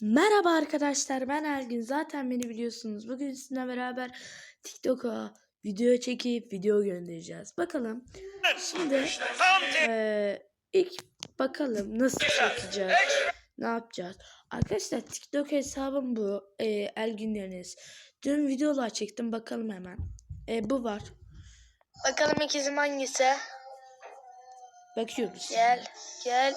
Merhaba arkadaşlar ben Ergün zaten beni biliyorsunuz. Bugün sizinle beraber TikTok'a video çekip video göndereceğiz. Bakalım şimdi eee, ilk bakalım nasıl çekeceğiz. Ne yapacağız? Arkadaşlar TikTok hesabım bu. Eee Ergünleriniz. Dün videolar çektim bakalım hemen. Eee, bu var. Bakalım ikizim hangisi? Bakıyoruz. Gel, gel.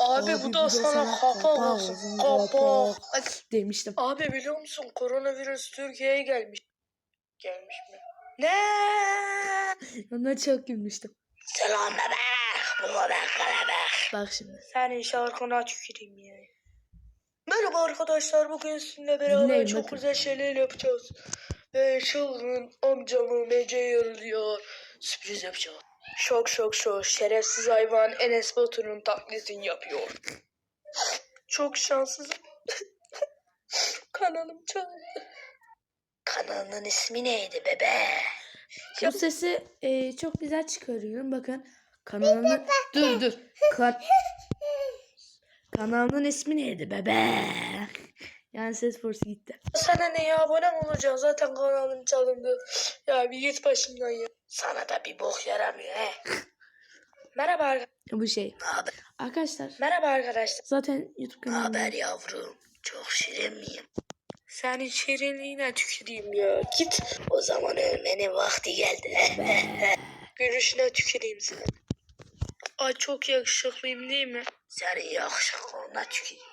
Abi, bu da sana kafa olsun. Kafa. Bak, demiştim. abi biliyor musun koronavirüs Türkiye'ye gelmiş. Gelmiş mi? Ne? Ona çok gülmüştüm. Selam bebek. Bu bebek bebek. Bak şimdi. Senin şarkına tüküreyim ya. Merhaba arkadaşlar. Bugün sizinle beraber Dinleyin çok bakın. güzel şeyler yapacağız. Ve çılgın amcamı Mece yarılıyor. Sürpriz yapacağız. Şok şok şok. Şerefsiz hayvan Enes Batur'un taklidini yapıyor. Çok şanssızım. Kanalım çaldı. Kanalının ismi neydi bebe? Bu sesi e, çok güzel çıkarıyorum. Bakın kanalını dur dur. Kan- kanalının ismi neydi bebe? Yani ses forsu gitti. Sana ne ya abone mi olacaksın? Zaten kanalım çalındı. Ya bir git başımdan ya. Sana da bir bok yaramıyor he. Merhaba ar- Bu şey. Haber. Arkadaşlar Merhaba arkadaşlar. zaten YouTube kanalımda yavrum? Çok şirin miyim? Senin şirinliğine tüküreyim ya. Git. O zaman ölmenin vakti geldi. Gülüşüne tüküreyim seni. Ay çok yakışıklıyım değil mi? Senin yakışıklığına tüküreyim.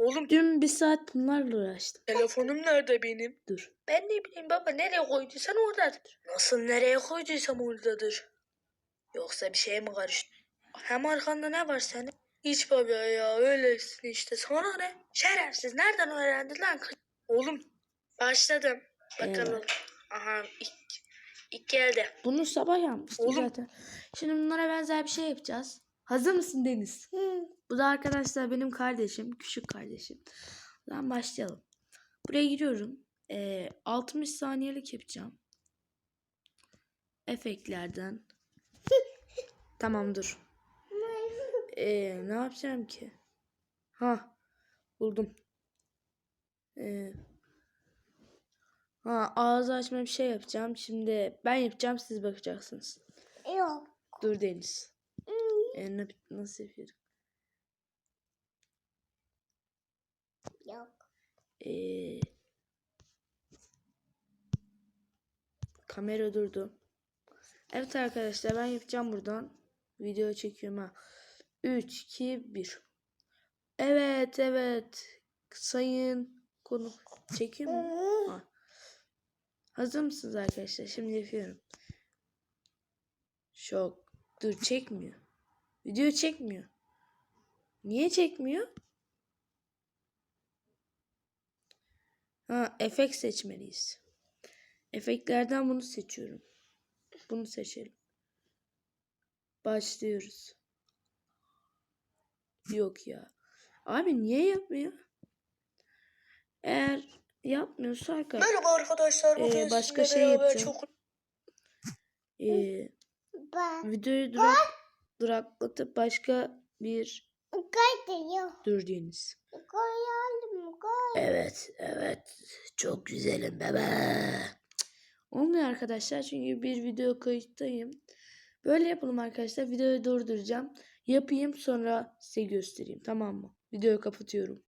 Oğlum dün bir saat bunlarla uğraştım. telefonum nerede benim? Dur. Ben ne bileyim baba nereye koyduysan oradadır. Nasıl nereye koyduysam oradadır. Yoksa bir şey mi karıştı? Hem arkanda ne var senin? Hiç baba ya öylesin işte. Sana ne? Şerefsiz nereden öğrendin lan? kız? Oğlum başladım. Bakalım. Aha ilk, ilk geldi. Bunu sabah yapmıştım Oğlum. zaten. Şimdi bunlara benzer bir şey yapacağız. Hazır mısın Deniz? Bu da arkadaşlar benim kardeşim. Küçük kardeşim. Zaman başlayalım. Buraya giriyorum. Ee, 60 saniyelik yapacağım. Efektlerden. tamam dur. Ee, ne yapacağım ki? Ha buldum. Ee, ha ağzı açma bir şey yapacağım. Şimdi ben yapacağım siz bakacaksınız. Yok. Dur Deniz. Ne- nasıl yapıyorum? Yok. Ee, kamera durdu. Evet arkadaşlar ben yapacağım buradan. Video çekiyorum ha. 3, 2, 1. Evet evet. Sayın konu. Çekiyor mu? Ha. Hazır mısınız arkadaşlar? Şimdi yapıyorum. Şok. Dur çekmiyor. Video çekmiyor. Niye çekmiyor? Ha, efekt seçmeliyiz. Efektlerden bunu seçiyorum. Bunu seçelim. Başlıyoruz. Yok ya. Abi niye yapmıyor? Eğer yapmıyorsa arkadaşlar Merhaba arkadaşlar. Ee, Bugün başka sizinle şey yapacağım. çok Ben videoyu durak, duraklatıp başka bir kaydediyor. dur Deniz. Koyalım koy. Evet, evet. Çok güzelim bebe. Olmuyor arkadaşlar çünkü bir video kayıttayım. Böyle yapalım arkadaşlar. Videoyu durduracağım. Yapayım sonra size göstereyim. Tamam mı? Videoyu kapatıyorum.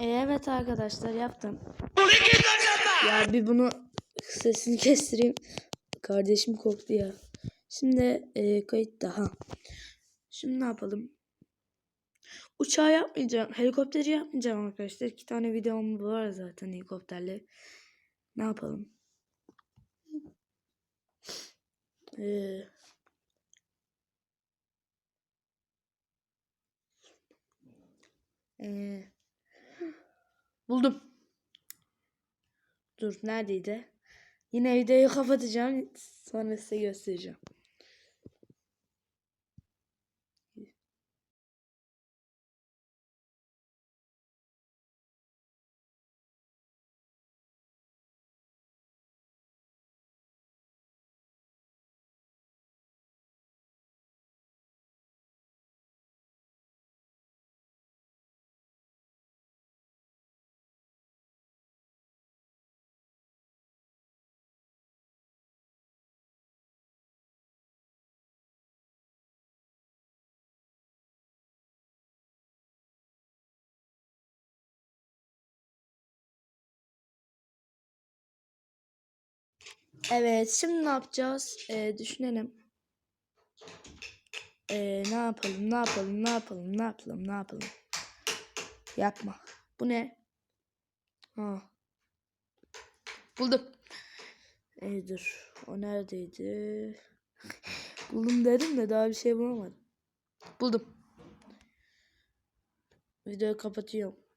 Evet arkadaşlar yaptım. Ya bir bunu sesini kestireyim. Kardeşim korktu ya. Şimdi e, kayıt daha. Şimdi ne yapalım? Uçağı yapmayacağım. Helikopteri yapmayacağım arkadaşlar. İki tane videom var zaten helikopterle. Ne yapalım? Ee, ee, buldum. Dur neredeydi? Yine videoyu kapatacağım. Sonra size göstereceğim. Evet, şimdi ne yapacağız? Ee, düşünelim. Ee, ne yapalım, ne yapalım, ne yapalım, ne yapalım, ne yapalım? Yapma. Bu ne? Ha. Buldum. Ee, dur. O neredeydi? Buldum dedim de daha bir şey bulamadım. Buldum. Videoyu kapatıyorum.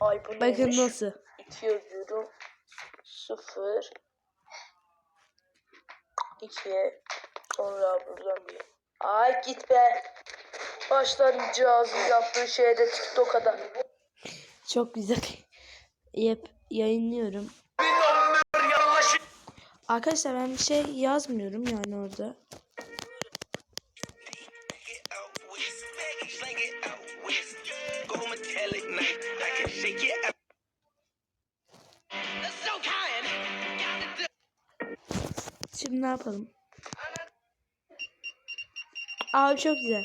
Ay bu Bakın neymiş? nasıl. 2 yazıyorum. 0 2 sonra buradan bir. Ay git be. Başlarım cihazın yaptığı şeyde TikTok'a Çok güzel. Yap, yayınlıyorum. Arkadaşlar ben bir şey yazmıyorum yani orada. Şimdi ne yapalım? Abi çok güzel.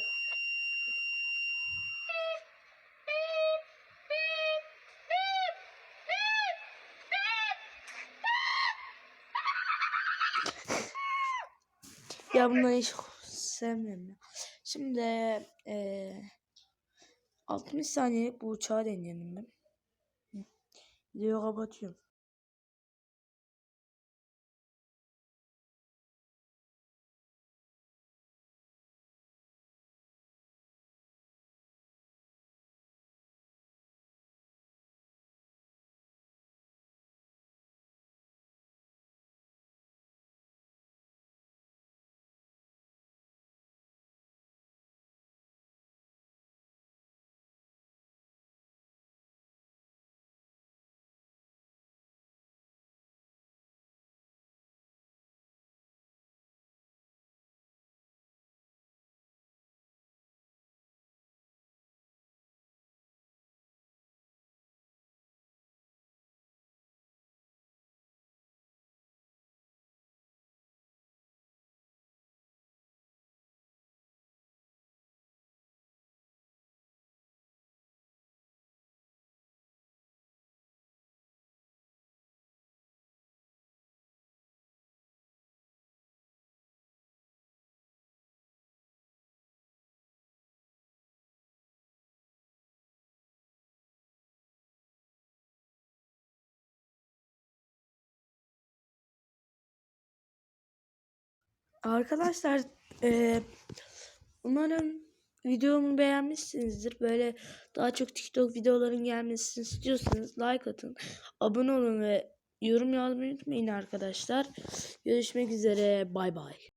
Ya bunları hiç sevmiyorum ya. Şimdi eee 60 saniye bu uçağı deneyelim ben. Videoyu kapatıyorum. Arkadaşlar eee, umarım videomu beğenmişsinizdir. Böyle daha çok TikTok videoların gelmesini istiyorsanız like atın. Abone olun ve yorum yazmayı unutmayın arkadaşlar. Görüşmek üzere. Bay bay.